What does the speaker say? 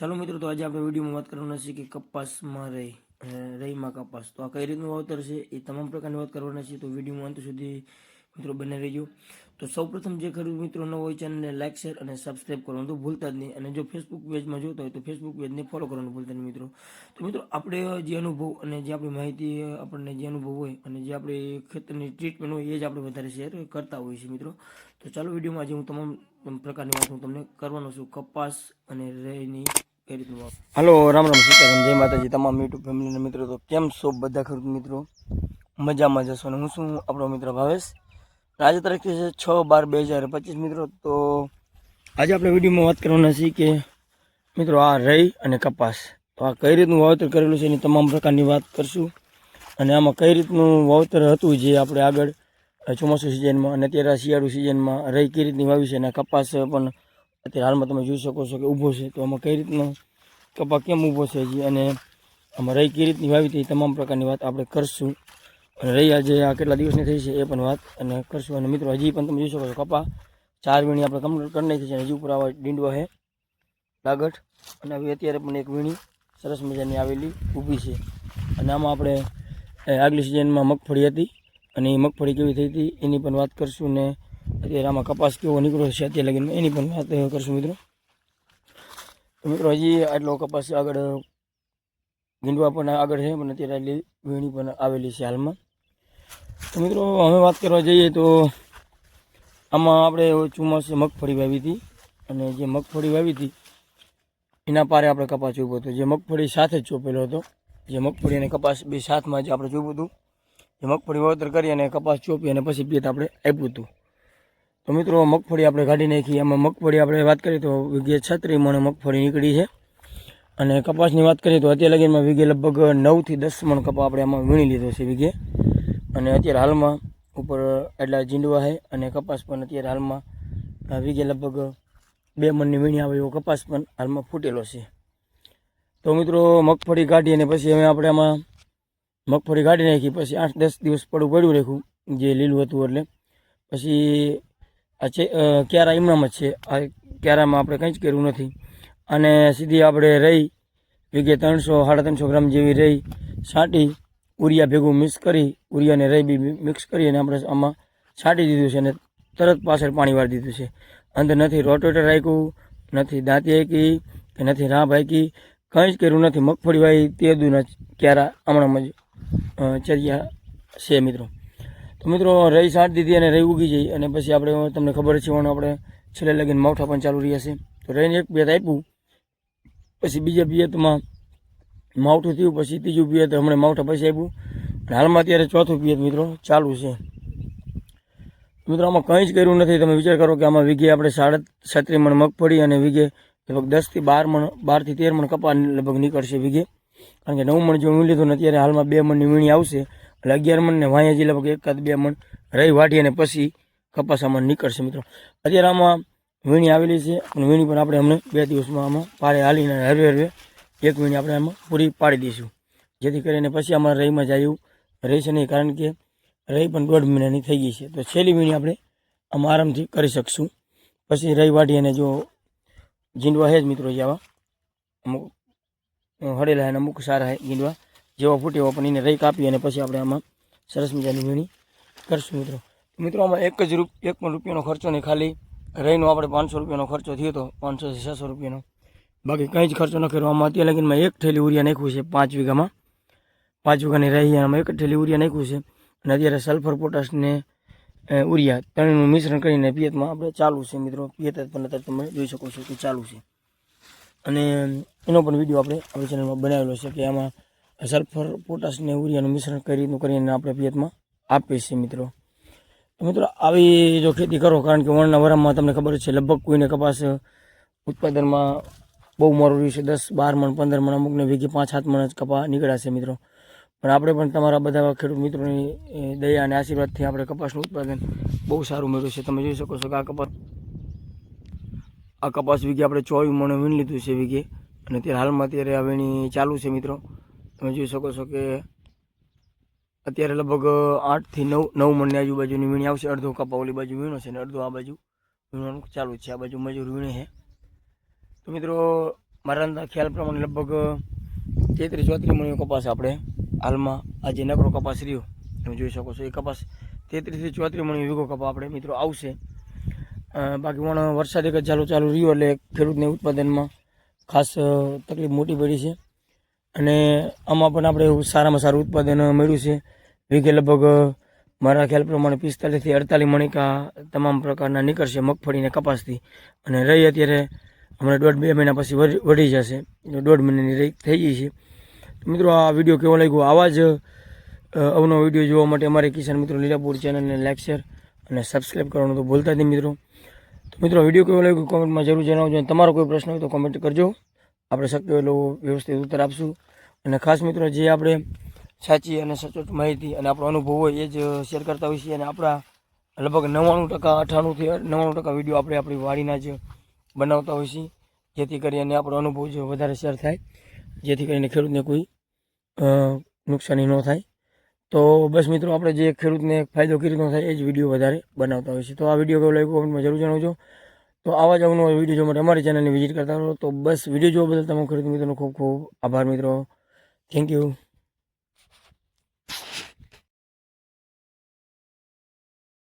ચાલો મિત્રો, તો આજે આપણે વિડીયોમાં વાત કરવાના છે કે કપાસમાં રહી રહીમાં કપાસ. તો આ કઈ રીતનું વાવતર છે એ તમામ પ્રકારની વાત કરવાના છે તો વિડીયોમાં અંત સુધી મિત્રો બને રહેજો. તો સૌપ્રથમ જે ખરું મિત્રો ન હોય ચેનલને લાઇક શેર અને સબસ્ક્રાઇબ કરવાનું તો ભૂલતા જ નહીં. અને જો ફેસબુક પેજમાં જોતા હોય તો ફેસબુક પેજને ફોલો કરવાનું ભૂલતા નહીં મિત્રો. તો મિત્રો, આપણે જે અનુભવ અને જે આપણી માહિતી આપણને જે અનુભવ હોય અને જે આપણે ખેતરની ટ્રીટમેન્ટ હોય એ જ આપણે વધારે શેર કરતા હોઈએ છીએ મિત્રો. તો ચાલો વિડીયોમાં આજે હું તમામ પ્રકારની વાત હું તમને કરવાનો છું. કપાસ અને રેની હાલો, રામ રામ સીતારામ જય માતાજી, તમામ યુટ્યુબ ફેમિલીના મિત્રો, તો કેમ છો બધા ખરું મિત્રો? મજામાં જશો અને હું શું આપણો મિત્ર ભાવેશ. આજે તારીખ છે છ બાર બે હજાર પચીસ મિત્રો, તો આજે આપણે વિડીયોમાં વાત કરવાના છીએ કે મિત્રો આ રઈ અને કપાસ. તો આ કઈ રીતનું વાવેતર કરેલું છે એની તમામ પ્રકારની વાત કરશું. અને આમાં કઈ રીતનું વાવેતર હતું જે આપણે આગળ ચોમાસું સિઝનમાં અને અત્યારે શિયાળુ સિઝનમાં રઈ કઈ રીતની વાવી છે અને કપાસ પણ અત્યારે હાલમાં તમે જોઈ શકો છો કે ઊભો છે. તો આમાં કઈ રીતનો કપા કેમ ઊભો છે હજી? અને આમાં રહી કઈ રીતની વાવી એ તમામ પ્રકારની વાત આપણે કરશું. અને રહી આજે આ કેટલા દિવસની થઈ છે એ પણ વાત અને કરશું. અને મિત્રો, હજી પણ તમે જોઈ શકો છો કપા ચાર વીણી આપણે કમ્પ્લીટ કરી નાખી છે હજી ઉપર આવા ડીંડવા છે લાગટ અને હવે અત્યારે પણ એક વીણી સરસ મજાની આવેલી ઊભી છે. અને આમાં આપણે આગલી સિઝનમાં મગફળી હતી અને એ મગફળી કેવી થઈ હતી એની પણ વાત કરશું ને અત્યારે આમાં કપાસ કેવો નીકળ્યો છે અત્યારે લગીને એની પણ વાત કરશું મિત્રો. મિત્રો હજી આટલો કપાસ આગળ ગીંડવા પણ આગળ છે, પણ અત્યારે આટલી વીણી પણ આવેલી છે હાલમાં. તો મિત્રો હવે વાત કરવા જઈએ તો આમાં આપણે ચોમાસે મગફળી વાવી હતી અને જે મગફળી વાવી હતી, એના પારે આપણે કપાસ ચોપ્યો હતો. જે મગફળી સાથે જ ચોપેલો હતો. જે મગફળી અને કપાસ બે સાથમાં જ આપણે ચોપ્યું હતું. જે મગફળી વાવતર કરી અને કપાસ ચોપી અને પછી પેટ આપણે આપ્યું હતું. તો મિત્રો, મગફળી આપણે કાઢી નાખી. એમાં મગફળી આપણે વાત કરીએ તો વિગે છત્રી મણ મગફળી નીકળી છે. અને કપાસની વાત કરીએ તો અત્યારે લગીમાં વીઘે લગભગ નવથી દસ મણ કપા આપણે આમાં વીણી લીધો છે વીઘે. અને અત્યારે હાલમાં ઉપર એટલા જીંડવા છે અને કપાસ પણ અત્યારે હાલમાં વિઘે વીઘે લગભગ બે મણની વીણી આવે એવો કપાસ પણ હાલમાં ફૂટેલો છે. તો મિત્રો, મગફળી કાઢી અને પછી હવે આપણે આમાં મગફળી કાઢી નાખી. પછી આઠ દસ દિવસ પડું પડ્યું રાખ્યું, જે લીલું હતું એટલે. પછી આ છે ક્યારા એમનામ જ છે. આ ક્યારામાં આપણે કંઈ જ કર્યું નથી. અને સીધી આપણે રહી, વીઘે ત્રણસો, સાડા ત્રણસો ગ્રામ જેવી રહી, છાંટી, ઉરિયા ભેગું મિક્સ કરી, ઉરિયાને રહી બી મિક્સ કરી અને આપણે આમાં છાંટી દીધું છે અને તરત પાછળ પાણી વાળી દીધું છે. અંદર નથી રોટેટર રાખ્યું, નથી દાંતી હાકી, કે નથી રાંભ હાકી, કંઈ જ કર્યું નથી. મગફળી વાય તે દૂના ક્યારા હમણાં જ ચર્યા છે મિત્રો. મિત્રો, રહી સાત દીધી અને રહી ઉગી જઈ. અને પછી આપણે તમને ખબર છે પણ આપણે છેલ્લે લગીને માવઠા પણ ચાલુ રહ્યા છે. તો રહીને એક પિયત આપ્યું. પછી બીજા પિયતમાં માવઠું થયું, પછી ત્રીજું પિયત હમણાં માવઠા પછી આપ્યું. અને હાલમાં અત્યારે ચોથું પિયત મિત્રો ચાલુ છે. મિત્રો, આમાં કંઈ જ કર્યું નથી. તમે વિચાર કરો કે આમાં વીઘે આપણે સાડા છત્રી મણ મગફળી અને વીઘે લગભગ દસથી બાર મણ, બારથી તેર મણ કપા લગભગ નીકળશે વીઘે. કારણ કે નવ મણ જો વીણ લીધું ને અત્યારે હાલમાં બે મણની વીણી આવશે. એટલે અગિયાર મણ ને વાંયા હજી લગભગ એકાદ બે મણ રહી વાટી અને પછી કપાસ આમાં નીકળશે મિત્રો. અત્યારે આમાં વીણી આવેલી છે અને વીણી પણ આપણે અમને બે દિવસમાં આમાં પારે હાલીને હરવે હરવે એક વીણી આપણે આમાં પૂરી પાડી દઈશું. જેથી કરીને પછી આમાં રહીમાં જાય એવું રહેશે નહીં, કારણ કે રહી પણ દોઢ મહિનાની થઈ ગઈ છે. તો છેલ્લી વીણી આપણે આમાં આરામથી કરી શકશું. પછી રહી વાટી અને જો જીંડવા હે જ મિત્રો જે આવા. અમુક હળેલા અને અમુક સારા હે જીંડવા. જેવા ફૂટે એવા પણ એને રહી કાપી અને પછી આપણે આમાં સરસ મજાની વીણી કરશું મિત્રો. મિત્રો, આમાં એક જ રૂપ, એક પણ રૂપિયાનો ખર્ચો નહીં, ખાલી રહીનો આપણે પાંચસો રૂપિયાનો ખર્ચો થયો હતો પાંચસોથી છસો રૂપિયાનો. બાકી કંઈ જ ખર્ચો ન કર્યો. આમાં અત્યારે લગીનમાં એક થેલી ઉરિયા નાખ્યું છે પાંચ વીઘામાં. પાંચ વીઘાની રહી આમાં એક થેલી ઉરિયા નાખ્યું છે. અને અત્યારે સલ્ફર પોટાશને ઉરિયા ત્રણનું મિશ્રણ કરીને પિયતમાં આપણે ચાલુ છે મિત્રો. પિયત પણ અત્યારે તમે જોઈ શકો છો કે ચાલુ છે. અને એનો પણ વીડિયો આપણે આપણી ચેનલમાં બનાવેલો છે કે આમાં સલ્ફર પોટાશ ને યુરિયાનું મિશ્રણ કરીને કરીને આપણે પિયતમાં આપીએ છીએ મિત્રો. મિત્રો, આવી જો ખેતી કરો, કારણ કે વણના વરામાં તમને ખબર છે, લગભગ કોઈને કપાસ ઉત્પાદનમાં બહુ મોરું રહ્યું છે. દસ, બાર મણ, પંદર મણ, અમુકને વીઘે પાંચ, સાત મણ જ કપા નીકળ્યા છે મિત્રો. પણ આપણે પણ તમારા બધા ખેડૂત મિત્રોની દયા અને આશીર્વાદથી આપણે કપાસનું ઉત્પાદન બહુ સારું મળ્યું છે. તમે જોઈ શકો છો કે આ કપાસ આ કપાસ વીઘે આપણે ચોવીસ મણે વીણ લીધું છે વીઘે. અને અત્યારે હાલમાં અત્યારે આ વીણી ચાલુ છે મિત્રો. તમે જોઈ શકો છો કે અત્યારે લગભગ આઠથી નવ નવ મણની આજુબાજુની વીણી આવશે. અડધો કપા ઓલી બાજુ વીણો છે અને અડધો આ બાજુ વીણવાનું ચાલુ છે. આ બાજુ મજૂર વીણે છે. તો મિત્રો, મારા અંદર ખ્યાલ પ્રમાણે લગભગ તેત્રીસ, ચોત્રીસ મણીનો કપાસ આપણે હાલમાં આ જે નકરો કપાસ રહ્યો, તમે જોઈ શકો છો એ કપાસ તેત્રીસથી ચોત્રીસ મણી વીઘો કપા આપણે મિત્રો આવશે. બાકી પણ વરસાદ એક જ ચાલુ ચાલુ રહ્યો એટલે ખેડૂતને ઉત્પાદનમાં ખાસ તકલીફ મોટી પડી છે. અને આમાં પણ આપણે એવું સારામાં સારું ઉત્પાદન મળ્યું છે. વીઘે લગભગ મારા ખ્યાલ પ્રમાણે પિસ્તાલીસથી અડતાલીસ મણિકા તમામ પ્રકારના નીકળશે મગફળીને કપાસથી. અને રહી અત્યારે હમણાં દોઢ બે મહિના પછી વધી જશે. દોઢ મહિનાની રહી, થઈ ગઈ છે. મિત્રો આ વીડિયો કેવો લાગ્યો? આવા જ અવનો વીડિયો જોવા માટે અમારે કિસાન મિત્રો લીલાપુર ચેનલને લાઈક, શેર અને સબસ્ક્રાઈબ કરવાનું તો ભૂલતા નહીં મિત્રો. તો મિત્રો વીડિયો કેવો લાગ્યો? કોમેન્ટમાં જરૂર જણાવજો. અને તમારો કોઈ પ્રશ્ન હોય તો કોમેન્ટ કરજો. આપણે શક્ય એટલો વ્યવસ્થિત ઉત્તર આપશું. અને ખાસ મિત્રો, જે આપણે સાચી અને સચોટ માહિતી અને આપણો અનુભવ હોય એ જ શેર કરતા હોઈએ છીએ. અને આપણા લગભગ નવ્વાણું ટકા અઠાણુંથી નવ્વાણું ટકા વીડિયો આપણે આપણી વાડીના જ બનાવતા હોઈએ છીએ. જેથી કરીને આપણો અનુભવ જો વધારે શેર થાય. જેથી કરીને ખેડૂતને કોઈ નુકસાની ન થાય. તો બસ મિત્રો, આપણે જે ખેડૂતને ફાયદો કેવી રીતનો થાય એ જ વીડિયો વધારે બનાવતા હોય છે તો આ વીડિયો કેવો લાગ્યો? કોમેન્ટમાં જરૂર જણાવજો. તો આવા જ અવનવા વીડિયો જોવા માટે અમારી ચેનલને વિઝિટ કરતા રહો. તો બસ વીડિયો જોવા બદલ તમામ ખરીદ મિત્રોનો ખૂબ ખૂબ આભાર મિત્રો. Thank you